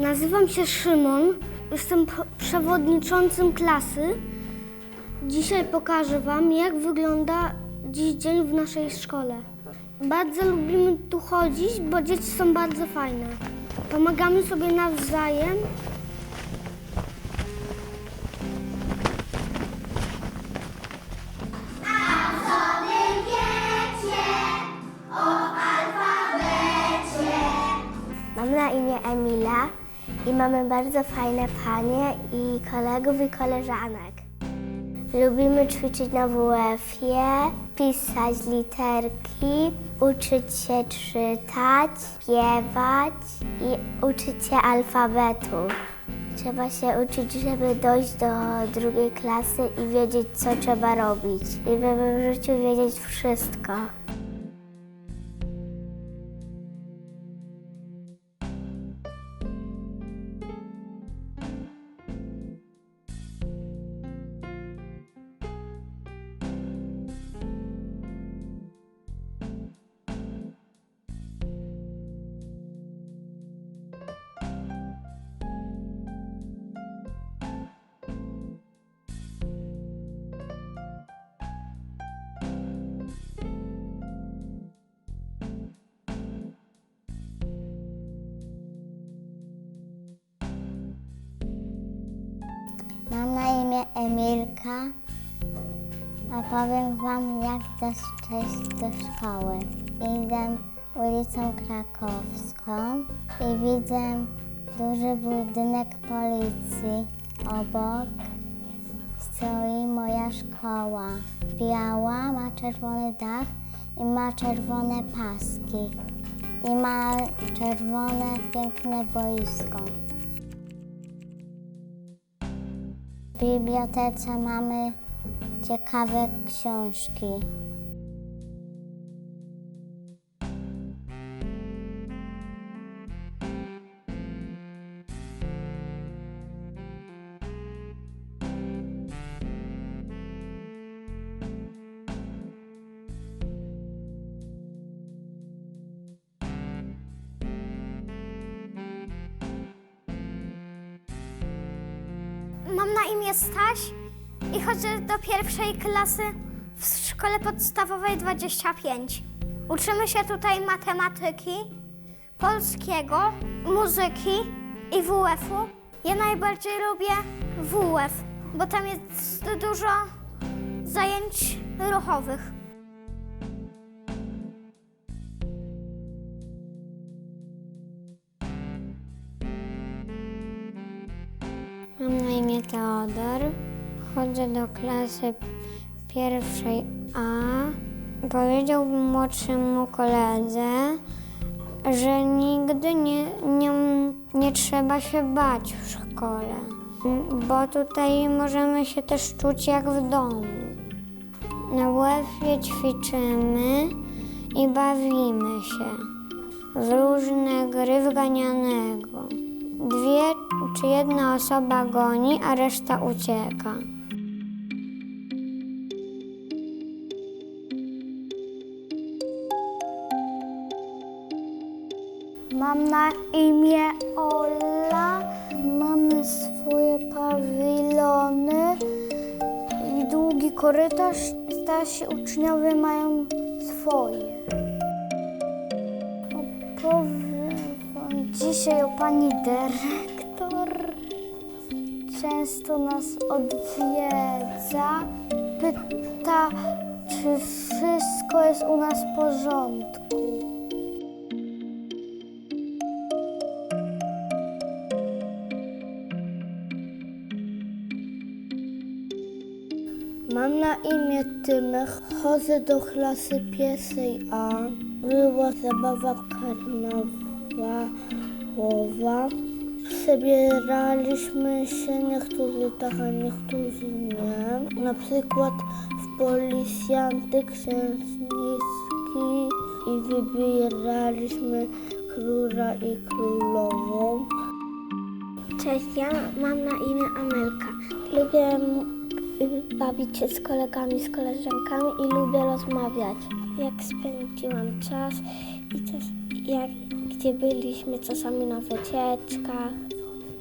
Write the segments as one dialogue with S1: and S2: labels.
S1: Nazywam się Szymon, jestem przewodniczącym klasy. Dzisiaj pokażę Wam, jak wygląda dziś dzień w naszej szkole. Bardzo lubimy tu chodzić, bo dzieci są bardzo fajne. Pomagamy sobie nawzajem.
S2: Mam na imię Emila i mamy bardzo fajne panie i kolegów i koleżanek. Lubimy ćwiczyć na WF-ie, pisać literki, uczyć się czytać, śpiewać i uczyć się alfabetu. Trzeba się uczyć, żeby dojść do drugiej klasy i wiedzieć, co trzeba robić. I żeby w życiu wiedzieć wszystko. Emilka, a powiem Wam, jak dotrzeć do szkoły. Idę ulicą Krakowską i widzę duży budynek policji. Obok stoi moja szkoła. Biała, ma czerwony dach i ma czerwone paski. I ma czerwone, piękne boisko. W bibliotece mamy ciekawe książki.
S1: Mam na imię Staś i chodzę do pierwszej klasy w szkole podstawowej 25. Uczymy się tutaj matematyki, polskiego, muzyki i WF-u. Ja najbardziej lubię WF, bo tam jest dużo zajęć ruchowych. Mam na imię Teodor. Chodzę do klasy pierwszej A. Powiedziałbym młodszemu koledze, że nigdy nie, nie, nie trzeba się bać w szkole, bo tutaj możemy się też czuć jak w domu. Na WF-ie ćwiczymy i bawimy się w różne gry wganianego. Dwie czy jedna osoba goni, a reszta ucieka. Mam na imię Ola, mamy swoje pawilony i długi korytarz. Starsi uczniowie mają swoje. Dzisiaj o pani dyrektor. Często nas odwiedza. Pyta, czy wszystko jest u nas w porządku. Mam na imię Tymek, chodzę do klasy pierwszej A. Była zabawa karnawałowa. Przebieraliśmy się, niektórzy tak, a niektórzy nie. Na przykład w policjanty księżniczki i wybieraliśmy króla i królową. Cześć, ja mam na imię Amelka. Lubię bawić się z kolegami, z koleżankami i lubię rozmawiać.
S2: Jak spędziłam czas i też jak, gdzie byliśmy czasami na wycieczkach.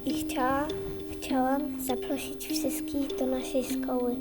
S2: I chciała, chciałam zaprosić wszystkich do naszej szkoły